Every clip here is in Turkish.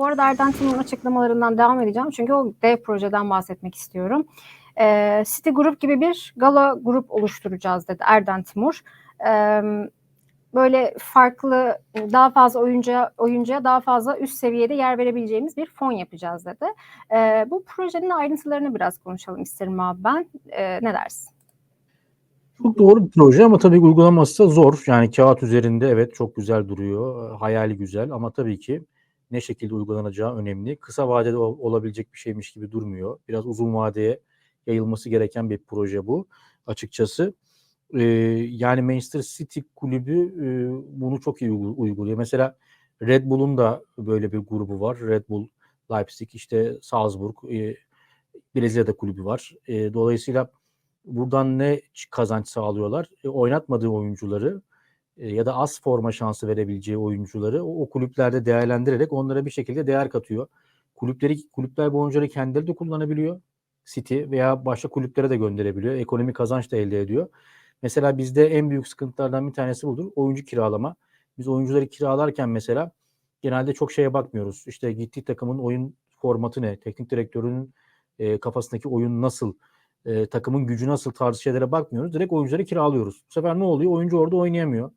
Bu arada Erden Timur'un açıklamalarından devam edeceğim. Çünkü o dev projeden bahsetmek istiyorum. Ee, City Group gibi bir gala grup oluşturacağız dedi Erden Timur. Ee, böyle farklı daha fazla oyuncuya oyuncuya daha fazla üst seviyede yer verebileceğimiz bir fon yapacağız dedi. Ee, bu projenin ayrıntılarını biraz konuşalım isterim abi ben. Ee, ne dersin? Çok doğru bir proje ama tabii uygulaması zor. Yani kağıt üzerinde evet çok güzel duruyor. Hayali güzel ama tabii ki ne şekilde uygulanacağı önemli. Kısa vadede ol- olabilecek bir şeymiş gibi durmuyor. Biraz uzun vadeye yayılması gereken bir proje bu açıkçası. Ee, yani Manchester City kulübü e, bunu çok iyi uygu- uyguluyor. Mesela Red Bull'un da böyle bir grubu var. Red Bull Leipzig, işte Salzburg, e, Brezilya'da kulübü var. E, dolayısıyla buradan ne kazanç sağlıyorlar? E, oynatmadığı oyuncuları ya da az forma şansı verebileceği oyuncuları o, o kulüplerde değerlendirerek onlara bir şekilde değer katıyor. Kulüpleri kulüpler bu oyuncuları kendileri de kullanabiliyor. City veya başka kulüplere de gönderebiliyor. Ekonomik kazanç da elde ediyor. Mesela bizde en büyük sıkıntılardan bir tanesi budur. Oyuncu kiralama. Biz oyuncuları kiralarken mesela genelde çok şeye bakmıyoruz. İşte gittiği takımın oyun formatı ne? Teknik direktörün e, kafasındaki oyun nasıl? e, takımın gücü nasıl tarzı şeylere bakmıyoruz. Direkt oyuncuları kiralıyoruz. Bu sefer ne oluyor? Oyuncu orada oynayamıyor.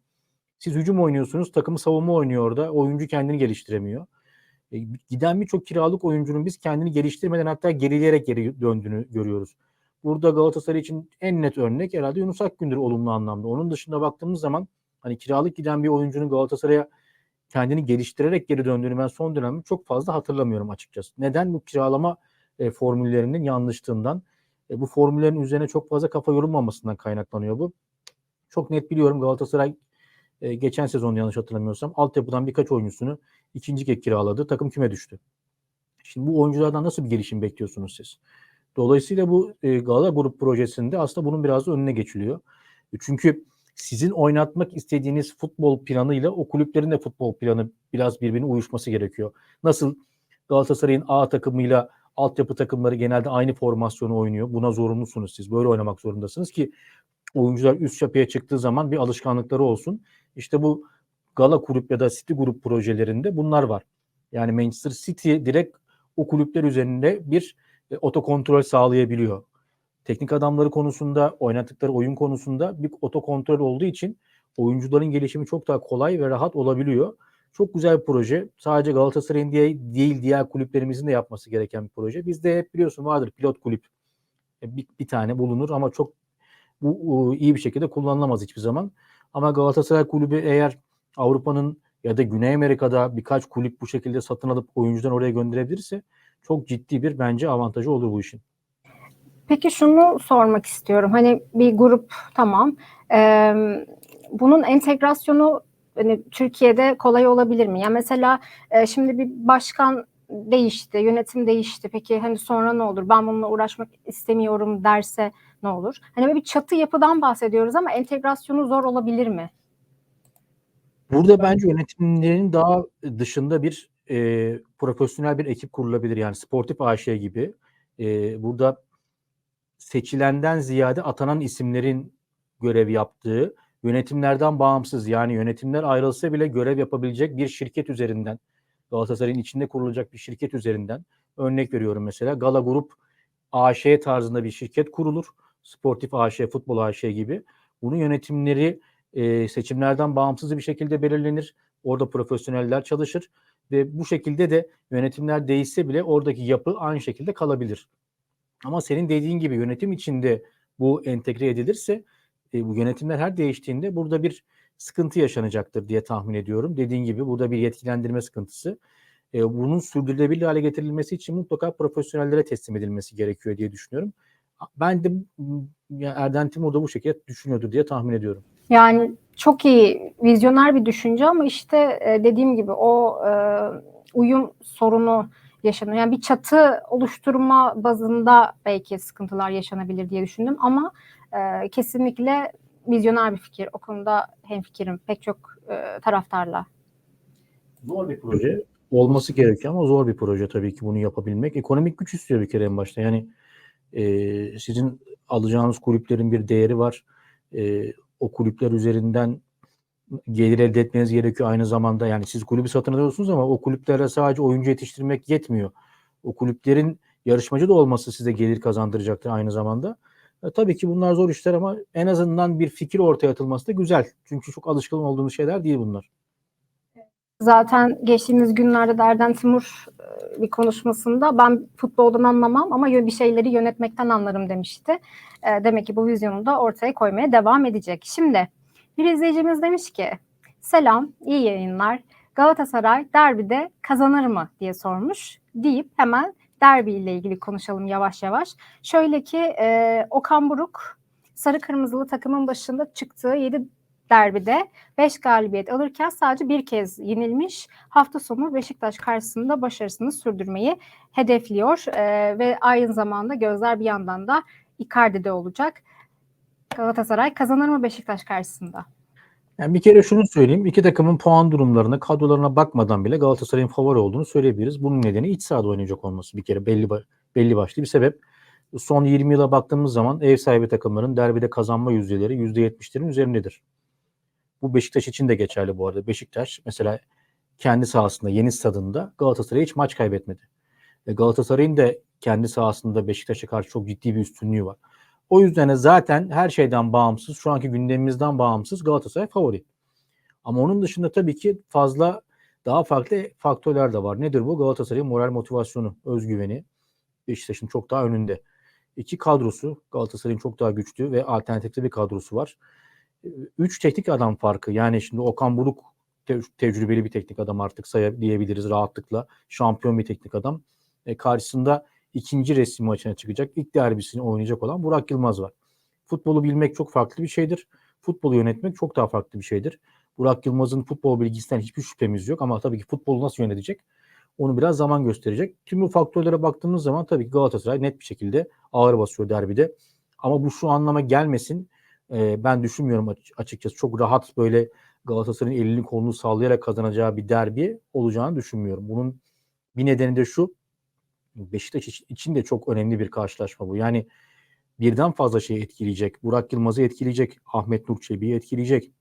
Siz hücum oynuyorsunuz, takımı savunma oynuyor orada. Oyuncu kendini geliştiremiyor. E, giden birçok kiralık oyuncunun biz kendini geliştirmeden hatta gerileyerek geri döndüğünü görüyoruz. Burada Galatasaray için en net örnek herhalde Yunus Akgün'dür olumlu anlamda. Onun dışında baktığımız zaman hani kiralık giden bir oyuncunun Galatasaray'a kendini geliştirerek geri döndüğünü ben son dönemde çok fazla hatırlamıyorum açıkçası. Neden bu kiralama e, formüllerinin yanlışlığından e, bu formüllerin üzerine çok fazla kafa yorulmamasından kaynaklanıyor bu. Çok net biliyorum Galatasaray e, geçen sezon yanlış hatırlamıyorsam altyapıdan birkaç oyuncusunu ikinci kez kiraladı. Takım küme düştü. Şimdi bu oyunculardan nasıl bir gelişim bekliyorsunuz siz? Dolayısıyla bu e, Gala Grup projesinde aslında bunun biraz da önüne geçiliyor. E, Çünkü sizin oynatmak istediğiniz futbol planıyla o kulüplerin de futbol planı biraz birbirine uyuşması gerekiyor. Nasıl Galatasaray'ın A takımıyla altyapı takımları genelde aynı formasyonu oynuyor. Buna zorunlusunuz siz. Böyle oynamak zorundasınız ki oyuncular üst çapıya çıktığı zaman bir alışkanlıkları olsun. İşte bu Gala Grup ya da City Grup projelerinde bunlar var. Yani Manchester City direkt o kulüpler üzerinde bir e, otokontrol sağlayabiliyor. Teknik adamları konusunda, oynattıkları oyun konusunda bir otokontrol olduğu için oyuncuların gelişimi çok daha kolay ve rahat olabiliyor. Çok güzel bir proje. Sadece Galatasaray'ın diye, değil diğer kulüplerimizin de yapması gereken bir proje. Bizde hep biliyorsun vardır pilot kulüp. E, Bir, bir tane bulunur ama çok bu bu iyi bir şekilde kullanılamaz hiçbir zaman. Ama Galatasaray kulübü eğer Avrupa'nın ya da Güney Amerika'da birkaç kulüp bu şekilde satın alıp oyuncudan oraya gönderebilirse çok ciddi bir bence avantajı olur bu işin. Peki şunu sormak istiyorum. Hani bir grup tamam. Ee, bunun entegrasyonu hani Türkiye'de kolay olabilir mi? Ya mesela e, şimdi bir başkan değişti, yönetim değişti. Peki hani sonra ne olur? Ben bununla uğraşmak istemiyorum derse ne olur? Hani böyle bir çatı yapıdan bahsediyoruz ama entegrasyonu zor olabilir mi? Burada bence yönetimlerin daha dışında bir e, profesyonel bir ekip kurulabilir. Yani Sportif AŞ gibi. E, burada seçilenden ziyade atanan isimlerin görev yaptığı, yönetimlerden bağımsız yani yönetimler ayrılsa bile görev yapabilecek bir şirket üzerinden, Galatasaray'ın içinde kurulacak bir şirket üzerinden örnek veriyorum mesela Gala Grup AŞ tarzında bir şirket kurulur. Sportif AŞ, Futbol AŞ gibi. Bunun yönetimleri e, seçimlerden bağımsız bir şekilde belirlenir. Orada profesyoneller çalışır ve bu şekilde de yönetimler değişse bile oradaki yapı aynı şekilde kalabilir. Ama senin dediğin gibi yönetim içinde bu entegre edilirse e, bu yönetimler her değiştiğinde burada bir sıkıntı yaşanacaktır diye tahmin ediyorum. Dediğin gibi burada bir yetkilendirme sıkıntısı. E, bunun sürdürülebilir hale getirilmesi için mutlaka profesyonellere teslim edilmesi gerekiyor diye düşünüyorum. Ben de Erden Timur da bu şekilde düşünüyordur diye tahmin ediyorum. Yani çok iyi, vizyoner bir düşünce ama işte e, dediğim gibi o e, uyum sorunu yaşanıyor. Yani bir çatı oluşturma bazında belki sıkıntılar yaşanabilir diye düşündüm ama e, kesinlikle vizyoner bir fikir. O konuda hemfikirim pek çok e, taraftarla. Zor bir proje. Olması gerekiyor ama zor bir proje tabii ki bunu yapabilmek. Ekonomik güç istiyor bir kere en başta. Yani e, sizin alacağınız kulüplerin bir değeri var. E, o kulüpler üzerinden gelir elde etmeniz gerekiyor aynı zamanda. Yani siz kulübü satın alıyorsunuz ama o kulüplere sadece oyuncu yetiştirmek yetmiyor. O kulüplerin yarışmacı da olması size gelir kazandıracaktır aynı zamanda. E, tabii ki bunlar zor işler ama en azından bir fikir ortaya atılması da güzel. Çünkü çok alışkın olduğumuz şeyler değil bunlar. Zaten geçtiğimiz günlerde de Erden Timur e, bir konuşmasında ben futboldan anlamam ama bir şeyleri yönetmekten anlarım demişti. E, Demek ki bu vizyonu da ortaya koymaya devam edecek. Şimdi bir izleyicimiz demiş ki selam iyi yayınlar Galatasaray derbide kazanır mı diye sormuş deyip hemen derbi ile ilgili konuşalım yavaş yavaş. Şöyle ki e, Okan Buruk sarı kırmızılı takımın başında çıktığı 7 derbide 5 galibiyet alırken sadece bir kez yenilmiş. Hafta sonu Beşiktaş karşısında başarısını sürdürmeyi hedefliyor. Ee, ve aynı zamanda gözler bir yandan da Icardi'de olacak. Galatasaray kazanır mı Beşiktaş karşısında? Yani bir kere şunu söyleyeyim. İki takımın puan durumlarına, kadrolarına bakmadan bile Galatasaray'ın favori olduğunu söyleyebiliriz. Bunun nedeni iç sahada oynayacak olması bir kere belli belli başlı bir sebep. Son 20 yıla baktığımız zaman ev sahibi takımların derbide kazanma yüzdeleri %70'lerin üzerindedir. Bu Beşiktaş için de geçerli bu arada. Beşiktaş mesela kendi sahasında, yeni stadında Galatasaray'a hiç maç kaybetmedi. Ve Galatasaray'ın da kendi sahasında Beşiktaş'a karşı çok ciddi bir üstünlüğü var. O yüzden de zaten her şeyden bağımsız, şu anki gündemimizden bağımsız Galatasaray favori. Ama onun dışında tabii ki fazla daha farklı faktörler de var. Nedir bu? Galatasaray'ın moral motivasyonu, özgüveni Beşiktaş'ın çok daha önünde. İki kadrosu Galatasaray'ın çok daha güçlü ve alternatifli bir kadrosu var. Üç teknik adam farkı. Yani şimdi Okan Buruk te- tecrübeli bir teknik adam artık sayabiliriz rahatlıkla. Şampiyon bir teknik adam. E, karşısında ikinci resim maçına çıkacak. ilk derbisini oynayacak olan Burak Yılmaz var. Futbolu bilmek çok farklı bir şeydir. Futbolu yönetmek çok daha farklı bir şeydir. Burak Yılmaz'ın futbol bilgisinden hiçbir şüphemiz yok ama tabii ki futbolu nasıl yönetecek onu biraz zaman gösterecek. Tüm bu faktörlere baktığımız zaman tabii ki Galatasaray net bir şekilde ağır basıyor derbide. Ama bu şu anlama gelmesin. Ee, ben düşünmüyorum aç- açıkçası. Çok rahat böyle Galatasaray'ın elini kolunu sallayarak kazanacağı bir derbi olacağını düşünmüyorum. Bunun bir nedeni de şu. Beşiktaş iç- için de çok önemli bir karşılaşma bu. Yani birden fazla şey etkileyecek. Burak Yılmaz'ı etkileyecek. Ahmet Nur Çebi'yi etkileyecek.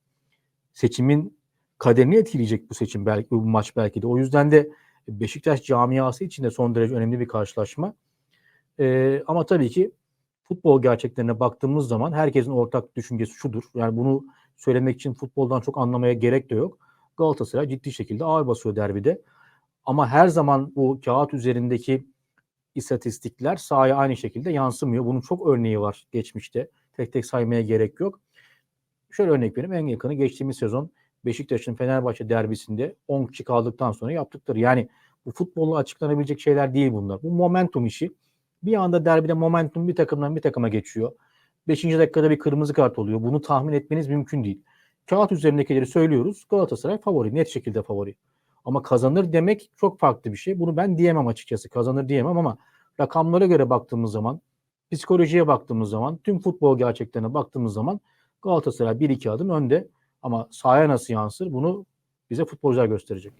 Seçimin kaderini etkileyecek bu seçim belki bu maç belki de. O yüzden de Beşiktaş camiası için de son derece önemli bir karşılaşma. Ee, ama tabii ki futbol gerçeklerine baktığımız zaman herkesin ortak düşüncesi şudur. Yani bunu söylemek için futboldan çok anlamaya gerek de yok. Galatasaray ciddi şekilde ağır basıyor derbide. Ama her zaman bu kağıt üzerindeki istatistikler sahaya aynı şekilde yansımıyor. Bunun çok örneği var geçmişte. Tek tek saymaya gerek yok. Şöyle örnek vereyim. En yakını geçtiğimiz sezon Beşiktaş'ın Fenerbahçe derbisinde 10 kişi kaldıktan sonra yaptıkları. Yani bu futbolla açıklanabilecek şeyler değil bunlar. Bu momentum işi. Bir anda derbide momentum bir takımdan bir takıma geçiyor. 5. dakikada bir kırmızı kart oluyor. Bunu tahmin etmeniz mümkün değil. Kağıt üzerindekileri söylüyoruz. Galatasaray favori. Net şekilde favori. Ama kazanır demek çok farklı bir şey. Bunu ben diyemem açıkçası. Kazanır diyemem ama rakamlara göre baktığımız zaman, psikolojiye baktığımız zaman, tüm futbol gerçeklerine baktığımız zaman Galatasaray 1-2 adım önde. Ama sahaya nasıl yansır bunu bize futbolcular gösterecek.